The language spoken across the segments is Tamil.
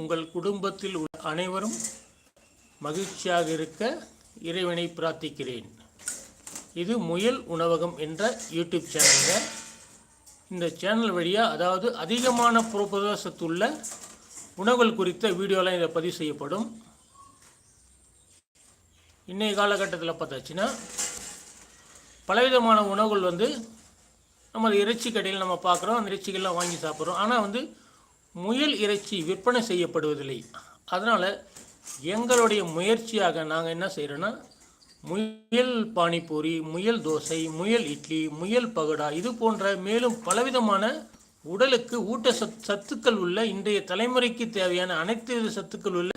உங்கள் குடும்பத்தில் உள்ள அனைவரும் மகிழ்ச்சியாக இருக்க இறைவனை பிரார்த்திக்கிறேன். இது முயல் உணவகம் என்ற யூடியூப் சேனலுங்க. இந்த சேனல் வழியாக அதாவது அதிகமான புரோபத உணவுகள் குறித்த வீடியோலாம் இதில் பதிவு செய்யப்படும். இன்றைய காலகட்டத்தில் பார்த்தாச்சுன்னா பலவிதமான உணவுகள் வந்து நம்ம இறைச்சி கடையில் நம்ம பார்க்குறோம் அந்த இறைச்சிகள்லாம் வாங்கி சாப்பிட்றோம். ஆனால் வந்து முயல் இறைச்சி விற்பனை செய்யப்படுவதில்லை. அதனால் எங்களுடைய முயற்சியாக நாங்கள் என்ன செய்கிறோன்னா முயல் பானிபூரி முயல் தோசை முயல் இட்லி முயல் பகுடா இது போன்ற மேலும் பலவிதமான உடலுக்கு ஊட்ட சத் சத்துக்கள் உள்ள இன்றைய தலைமுறைக்கு தேவையான அனைத்து வித சத்துக்கள் உள்ள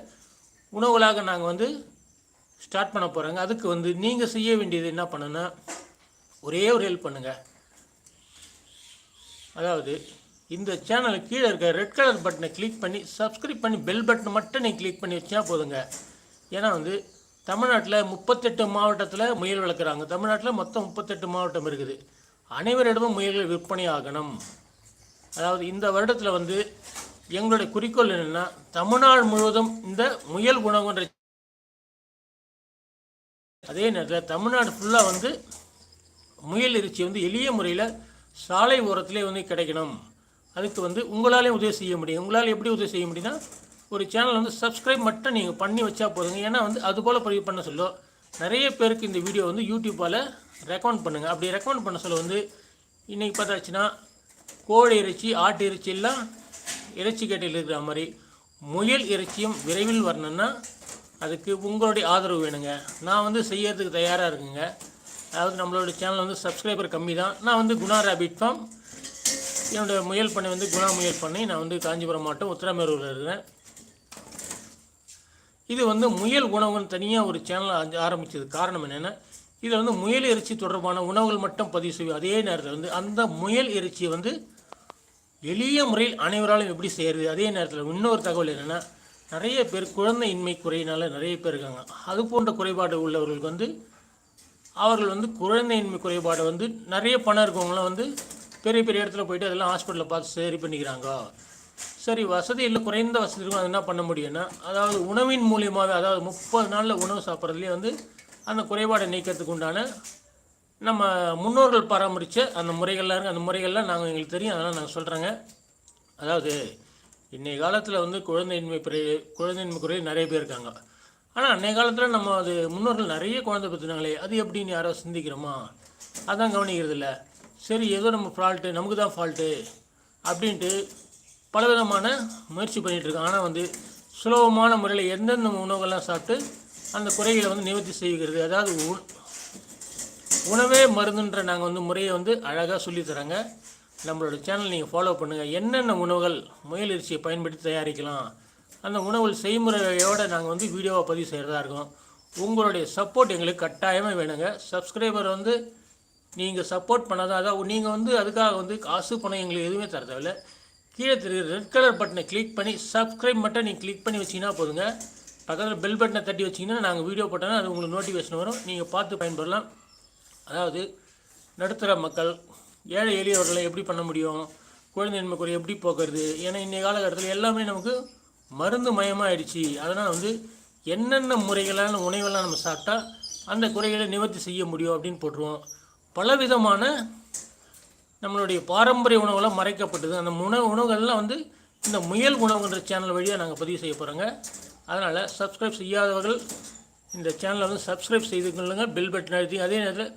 உணவுகளாக நாங்கள் வந்து ஸ்டார்ட் பண்ண போகிறோங்க அதுக்கு வந்து நீங்கள் செய்ய வேண்டியது என்ன பண்ணுன்னா ஒரே ஒரு ஹெல்ப் பண்ணுங்கள் அதாவது இந்த சேனலுக்கு கீழே இருக்க ரெட் கலர் பட்டனை கிளிக் பண்ணி சப்ஸ்கிரைப் பண்ணி பெல் பட்டனை மட்டும் நீங்கள் கிளிக் பண்ணி வச்சா போதுங்க. ஏன்னா வந்து தமிழ்நாட்டில் முப்பத்தெட்டு மாவட்டத்தில் முயல் வளர்க்குறாங்க. தமிழ்நாட்டில் மொத்தம் முப்பத்தெட்டு மாவட்டம் இருக்குது. அனைவரிடமும் முயல்கள் விற்பனை ஆகணும். அதாவது இந்த வருடத்தில் வந்து எங்களுடைய குறிக்கோள் என்னென்னா தமிழ்நாடு முழுவதும் இந்த முயல் உணவுன்ற அதே நேரத்தில் தமிழ்நாடு ஃபுல்லாக வந்து முயல் இறைச்சி வந்து எளிய முறையில் சாலை ஓரத்திலே வந்து கிடைக்கணும். அதுக்கு வந்து உங்களாலே உதவி செய்ய முடியும். உங்களால் எப்படி உதவி செய்ய முடியும்னா ஒரு சேனல் வந்து சப்ஸ்கிரைப் மட்டும் நீங்கள் பண்ணி வச்சா போதுங்க. ஏன்னா வந்து அது போல் பதிவு பண்ண சொல்ல. நிறைய பேருக்கு இந்த வீடியோ வந்து யூடியூப்பால் ரெக்கமெண்ட் பண்ணுங்கள் அப்படி ரெக்கமெண்ட் பண்ண சொல்ல வந்து இன்றைக்கி பார்த்தாச்சுன்னா கோழி இறைச்சி ஆட்டு இறைச்சி எல்லாம் இறைச்சி கட்டையில் இருக்கிற மாதிரி முயல் இறைச்சியும் விரைவில் வரணும்னா அதுக்கு உங்களுடைய ஆதரவு வேணுங்க. நான் வந்து செய்யறதுக்கு தயாராக இருக்குங்க. அதாவது நம்மளோட சேனல் வந்து சப்ஸ்கிரைபர் கம்மி தான் நான் வந்து குணா ரேபிட் ஃபார்ம் என்னோடய முயல் பண்ணை வந்து குணா முயல் பண்ணை. நான் வந்து காஞ்சிபுரம் மாவட்டம் உத்தரமேரூரில் இருக்கிறேன். இது வந்து முயல் உணவுன்னு தனியாக ஒரு சேனல் ஆரம்பித்தது காரணம் என்னென்னா இதில் வந்து முயல் இறைச்சி தொடர்பான உணவுகள் மட்டும் பதிவு செய்வோம் அதே நேரத்தில் வந்து அந்த முயல் இறைச்சியை வந்து எளிய முறையில் அனைவராலும் எப்படி செய்கிறது அதே நேரத்தில் இன்னொரு தகவல் என்னென்னா நிறைய பேர் குழந்தையின்மை குறையினால நிறைய பேர் இருக்காங்க. அது போன்ற குறைபாடு உள்ளவர்களுக்கு வந்து அவர்கள் வந்து குழந்தையின்மை குறைபாடு வந்து நிறைய பணம் இருக்கவங்களாம் வந்து பெரிய பெரிய இடத்துல போயிட்டு அதெல்லாம் ஹாஸ்பிட்டலில் பார்த்து சரி பண்ணிக்கிறாங்க. சரி வசதி இல்லை குறைந்த வசதி இருக்கும் அது என்ன பண்ண முடியும்னா அதாவது உணவின் மூலியமாகவே அதாவது முப்பது நாளில் உணவு சாப்பிட்றதுலேயே வந்து அந்த குறைபாடை நீக்கிறதுக்கு உண்டான நம்ம முன்னோர்கள் பராமரித்த அந்த முறைகள்லாம் இருக்குது அந்த முறைகள்லாம் நாங்கள் எங்களுக்கு தெரியும். அதெல்லாம் நாங்கள் சொல்கிறேங்க அதாவது இன்றைய காலத்தில் வந்து குழந்தையின்மை குறை குழந்தையின்மை குறை நிறைய பேர் இருக்காங்க. ஆனால் அன்றைய காலத்தில் நம்ம அது முன்னோர்கள் நிறைய குழந்தை பெற்றுனாங்களே அது எப்படின்னு யாரோ சிந்திக்கிறோமா? அதான் கவனிக்கிறது இல்லை சரி ஏதோ நம்ம ஃபால்ட்டு நமக்கு தான் ஃபால்ட்டு அப்படின்ட்டு பலவிதமான முயற்சி பண்ணிகிட்ருக்கோம் ஆனால் வந்து சுலபமான முறையில் எந்தெந்த உணவுகள்லாம் சாப்பிட்டு அந்த குறைகளை வந்து நிவர்த்தி செய்கிறது? அதாவது உ- உணவே மருந்துன்ற நாங்கள் வந்து முறையை வந்து அழகாக சொல்லித்தராங்க நம்மளோட சேனல் நீங்கள் ஃபாலோ பண்ணுங்கள் என்னென்ன உணவுகள் முயல் இறைச்சியை பயன்படுத்தி தயாரிக்கலாம்? அந்த உணவுகள் செய்முறையோடு நாங்கள் வந்து வீடியோவை பதிவு செய்கிறதா இருக்கோம். உங்களுடைய சப்போர்ட் எங்களுக்கு கட்டாயமாக வேணுங்க. சப்ஸ்கிரைபர் வந்து நீங்கள் சப்போர்ட் பண்ணாதான் அதாவது நீங்கள் வந்து அதுக்காக வந்து காசு பணம் எங்களுக்கு எதுவுமே தர தேவையில்ல. கீழே தெரியுற ரெட் கலர் பட்டனை கிளிக் பண்ணி சப்ஸ்கிரைப் மட்டும் நீங்கள் கிளிக் பண்ணி வச்சிங்கன்னா போதுங்க. பக்கத்தில் பெல் பட்டனை தட்டி வச்சிங்கன்னா நாங்கள் வீடியோ போட்டோன்னா அது உங்களுக்கு நோட்டிஃபிகேஷன் வரும். நீங்கள் பார்த்து பயன்படலாம். அதாவது நடுத்தர மக்கள் ஏழை எளியவர்களை எப்படி பண்ண முடியும்? குழந்தையின்மை குறை எப்படி போக்குறது? ஏன்னா இன்றைய காலகட்டத்தில் எல்லாமே நமக்கு மருந்து மயமாயிடுச்சு. அதனால் வந்து என்னென்ன முறைகளான உணவெல்லாம் நம்ம சாப்பிட்டா அந்த குறைகளை நிவர்த்தி செய்ய முடியும் அப்படின்னு போட்டுருவோம். பலவிதமான நம்மளுடைய பாரம்பரிய உணவுகளாக மறைக்கப்பட்டது. அந்த உணவு உணவுகள்லாம் வந்து இந்த முயல் உணவுன்ற சேனல் வழியாக நாங்கள் பதிவு செய்ய போகிறோங்க அதனால் சப்ஸ்கிரைப் செய்யாதவர்கள் இந்த சேனலை வந்து சப்ஸ்கிரைப் செய்து கொள்ளுங்கள் பெல் பட்டன் அழுத்தி அதே நேரத்தில்